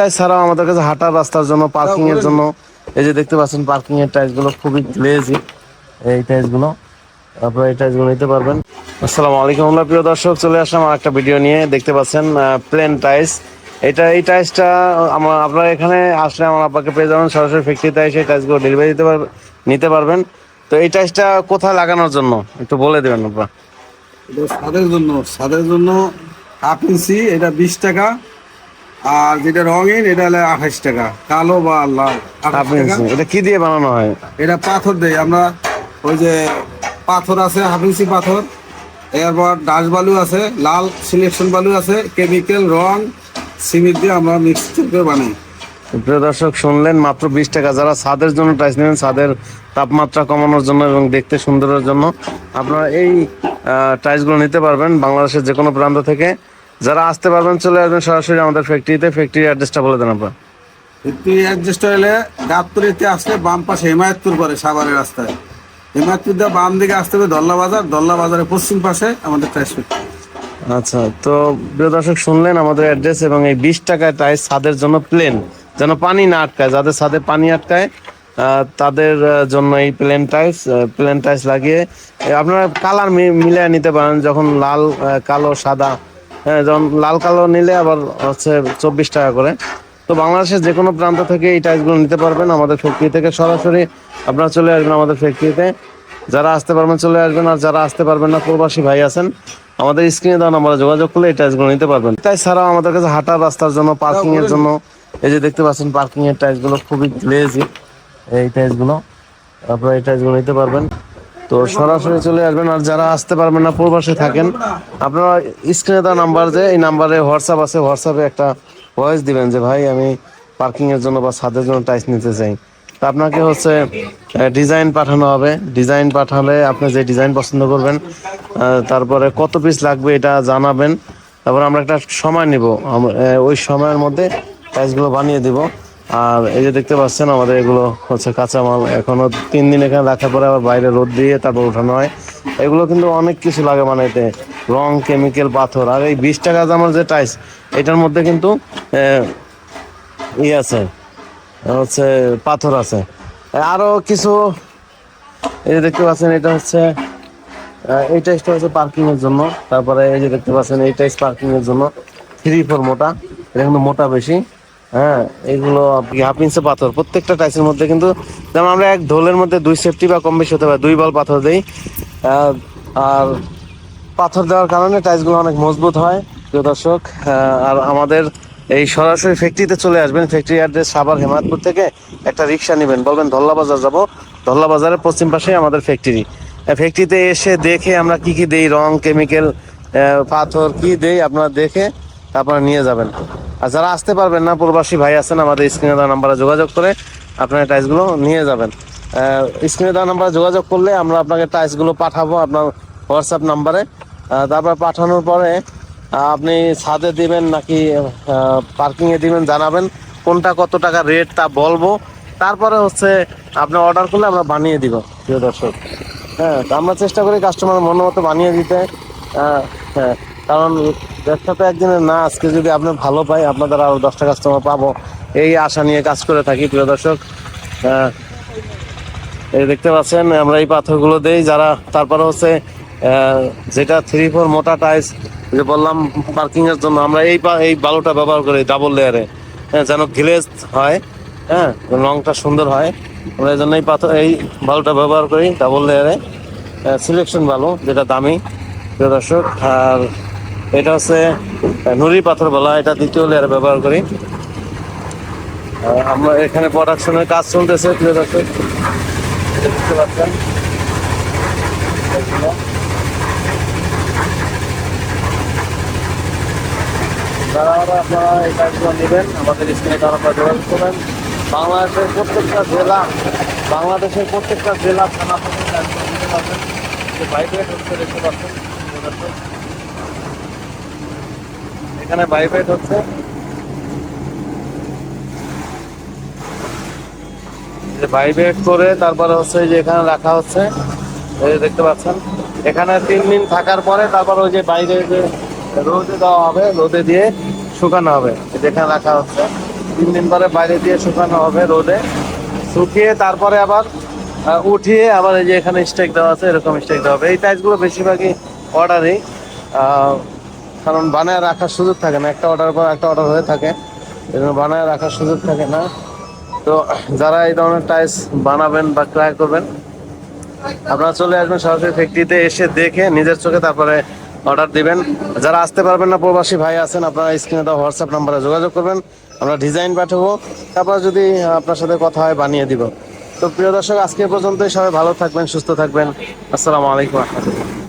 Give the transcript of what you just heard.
টাইস ছাড়াও আমাদের কাছে হাঁটার রাস্তার জন্য পার্কিং এর জন্য, এই যে দেখতে পাচ্ছেন পার্কিং এর টাইসগুলো খুবই গ্লেজি এই টাইসগুলো, আপনারা এই টাইসগুলো নিতে পারবেন। আসসালামু আলাইকুম আমরা প্রিয় দর্শক, চলে আসলাম আর একটা ভিডিও নিয়ে। দেখতে পাচ্ছেন প্লেন টাইস এটা, এই টাইসটা আমার আপনারা এখানে আসলে আমার আব্বাকে পেয়ে যাবেন, সরাসরি ফ্যাক্টরিতে এসে টাইসগুলো ডেলিভারি দিতে পারবেন নিতে পারবেন। তো এই টাইসটা কোথায় লাগানোর জন্য? একটু বলে দেবেন আপনারা এটা সাদের জন্য সাদের জন্য হাফ ইঞ্চি এটা বিশ টাকা। আর যেটা রঙিন এটা হলো আঠাশ টাকা। কালো বা লাল এটা কি দিয়ে বানানো হয়? এটা পাথর দেই আমরা ওই যে পাথর আছে হাফ ইঞ্চি পাথর। এরপর ডাস বালু আছে লাল সিলেকশন বালু আছে কেমিক্যাল রং সিমেন্ট দিয়ে আমরা মিক্স করে বানাই। প্রিয় দর্শক শুনলেন মাত্র বিশ টাকা। যারা ছাদের জন্য টাইস নেবেন ছাদের তাপমাত্রা কমানোর জন্য এবং দেখতে সুন্দরের জন্য আপনারা এই টাইসগুলো নিতে পারবেন বাংলাদেশের যে কোনো প্রান্ত থেকে। যারা আসতে পারবেন চলে আসবেন সরাসরি আমাদের ফ্যাক্টরিতে ফ্যাক্টরি অ্যাড্রেসটা বলে দেন আপনার। একটু অ্যাডজাস্ট হলে গাবতলিতে আসলে বাম পাশে হিমায়তপুর পরে সাভারের রাস্তায়। হেমায়তপুর দিয়ে বাম দিকে আসতে হবে দল্লা বাজার দল্লা বাজারের পশ্চিম পাশে আমাদের ট্রান্সপোর্ট আচ্ছা তো প্রিয় দর্শক শুনলেন আমাদের অ্যাড্রেস এবং এই বিশ টাকায় টাইস ছাদের জন্য প্লেন যেন পানি না আটকায়। যাদের ছাদে পানি আটকায় তাদের জন্য এই প্লেন টাইস প্লেন টাইস লাগিয়ে আপনারা কালার মিলিয়ে নিতে পারেন। যখন লাল কালো সাদা হ্যাঁ যখন লাল কালো নিলে আবার হচ্ছে চব্বিশ টাকা করে। তো বাংলাদেশের যে কোনো প্রান্ত থেকে এই টাইসগুলো নিতে পারবেন আমাদের ফ্যাক্টরি থেকে। সরাসরি আপনারা চলে আসবেন আমাদের ফ্যাক্টরিতে যারা আসতে পারবেন চলে আসবেন, আর যারা আসতে পারবেন না, প্রবাসী ভাই আছেন, আমাদের স্ক্রিনে দেওয়া নাম্বারে যোগাযোগ করলে এই টাইসগুলো নিতে পারবেন। তাই ছাড়াও আমাদের কাছে হাঁটার রাস্তার জন্য পার্কিং এর জন্য, এই যে দেখতে পাচ্ছেন পার্কিং এর টাইসগুলো খুবই লেজি এই টাইসগুলো আপনারা এই টাইসগুলো নিতে পারবেন। তো সরাসরি চলে আসবেন আর যারা আসতে পারবেন না, প্রবাসে থাকেন, আপনারা স্ক্রিনে দেওয়া নাম্বার যে, এই নাম্বারে হোয়াটসঅ্যাপ আছে। হোয়াটসঅ্যাপে একটা ভয়েস দিবেন যে, ভাই, আমি পার্কিং এর জন্য বা ছাদের জন্য টাইস নিতে চাই। তা আপনাকে হচ্ছে ডিজাইন পাঠানো হবে। ডিজাইন পাঠালে আপনি যে ডিজাইন পছন্দ করবেন তারপরে কত পিস লাগবে এটা জানাবেন। তারপর আমরা একটা সময় নিব। ওই সময়ের মধ্যে টাইসগুলো বানিয়ে দিব। আর এই যে দেখতে পাচ্ছেন আমাদের এগুলো হচ্ছে কাঁচামাল। এখনও তিন দিন এখানে রাখার পরে আবার বাইরে রোদ দিয়ে তারপর উঠানো হয়। এগুলো কিন্তু অনেক কিছু লাগে মানে এতে। রং কেমিক্যাল পাথর। আর এই বিশ টাকা দামের যে টাইস এটার মধ্যে কিন্তু আহ, ই আছে। হচ্ছে পাথর আছে। আরও কিছু এই যে দেখতে পাচ্ছেন এটা হচ্ছে এই টাইসটা হচ্ছে পার্কিং এর জন্য। তারপরে এই যে দেখতে পাচ্ছেন এই টাইস পার্কিং এর জন্য থ্রি ফোর মোটা। এটা কিন্তু মোটা বেশি। হ্যাঁ এগুলো হাফ ইঞ্চে পাথর। প্রত্যেকটা টাইসের মধ্যে কিন্তু যেমন আমরা এক ঢোলের মধ্যে দুই সেফটি বা কম বেশি হতে পারে, দুই বল পাথর দেই। আর পাথর দেওয়ার কারণে টাইলসগুলো অনেক মজবুত হয়, প্রিয় দর্শক। আর আমাদের এই সরাসরি ফ্যাক্টরিতে চলে আসবেন। ফ্যাক্টরি অ্যাড্রেস সাবার হেমায়তপুর থেকে একটা রিক্সা নেবেন। বলবেন, ধল্লা বাজার যাব। ধল্লা বাজারের পশ্চিম পাশে আমাদের ফ্যাক্টরি ফ্যাক্টরিতে এসে দেখে আমরা কি কি দেই, রং কেমিক্যাল পাথর কি দেই আপনারা দেখে তারপরে নিয়ে যাবেন। আর যারা আসতে পারবেন না, প্রবাসী ভাই আছেন, আমাদের স্ক্রিনে দেওয়া নাম্বারে যোগাযোগ করে আপনার টাইলসগুলো নিয়ে যাবেন। স্ক্রিনে দেওয়া নাম্বারে যোগাযোগ করলে আমরা আপনাকে টাইলসগুলো পাঠাবো আপনার হোয়াটসঅ্যাপ নাম্বারে। তারপর পাঠানোর পরে আপনি ছাদে দিবেন নাকি পার্কিংয়ে দিবেন জানাবেন কোনটা কত টাকা রেট তা বলব। তারপরে হচ্ছে আপনি অর্ডার করলে আমরা বানিয়ে দিব, প্রিয় দর্শক। হ্যাঁ তো আমরা চেষ্টা করি কাস্টমার মন মতো বানিয়ে দিতে। হ্যাঁ কারণ ব্যবসা তো একদিনের না, আজকে যদি আপনি ভালো পাই, আপনাদের আরও দশটা কাস্টমার পাবো। এই আশা নিয়ে কাজ করে থাকি, প্রিয় দর্শক। এই দেখতে পাচ্ছেন, আমরা এই পাথরগুলো দেই, যারা তারপরে হচ্ছে যেটা থ্রি ফোর মোটা টাইস যে বললাম পার্কিং এর জন্য, আমরা এই এই বালুটা ব্যবহার করি ডাবল লেয়ারে হ্যাঁ যেন গ্লেজ হয়। হ্যাঁ রংটা সুন্দর হয়। আমরা এই জন্য এই পাথর, এই বালুটা ব্যবহার করি ডাবল লেয়ারে সিলেকশন বালু, যেটা দামি, প্রিয় দর্শক। আর এটা হচ্ছে নুড়ি পাথর বলা, এটা দ্বিতীয় লেয়ার ব্যবহার করি। আমরা এখানে প্রোডাকশনের কাজ চলতেছে প্রিয় দেখতে পাচ্ছেন। যারা আপনারা এই কাজগুলো নেবেন, আমাদের স্ক্রিনে তারা যোগাযোগ করবেন। বাংলাদেশের প্রত্যেকটা জেলা, বাংলাদেশের প্রত্যেকটা জেলা থানা থেকে ভাইব্রেট দেখতে পাচ্ছেন? এখানে ভাইব্রেট হচ্ছে যে ভাইব্রেট করে তারপরে হচ্ছে যে এখানে রাখা হচ্ছে। এই দেখতে পাচ্ছেন। এখানে তিন দিন থাকার পরে তারপর ওই যে বাইরে যে রোদে দেওয়া হবে, রোদে দিয়ে শুকানো হবে। এই যে এখানে রাখা হচ্ছে। তিন দিন পরে বাইরে দিয়ে শুকানো হবে রোদে। শুকিয়ে তারপরে আবার উঠিয়ে আবার এই যে এখানে স্টেক দেওয়া আছে, এরকম স্টেক দেওয়া হবে। এই টাইলসগুলো বেশিরভাগই অর্ডারই কারণ বানায় রাখার সুযোগ থাকে না। একটা অর্ডার পর একটা অর্ডার হয়ে থাকে। এজন্য বানায় রাখার সুযোগ থাকে না। তো যারা এই ধরনের টাইলস বানাবেন বা ক্রয় করবেন, আপনারা চলে আসবেন সরাসরি ফ্যাক্টরিতে এসে দেখে নিজের চোখে তারপরে অর্ডার দিবেন। যারা আসতে পারবেন না, প্রবাসী ভাই আছেন, আপনারা স্ক্রিনে দেওয়া হোয়াটসঅ্যাপ নাম্বারে যোগাযোগ করবেন। আমরা ডিজাইন পাঠাবো। তারপর যদি আপনার সাথে কথা হয়, বানিয়ে দিব। তো প্রিয় দর্শক, আজকে পর্যন্তই। সবাই ভালো থাকবেন, সুস্থ থাকবেন। আসসালামু আলাইকুম। রহমতুল্লাহ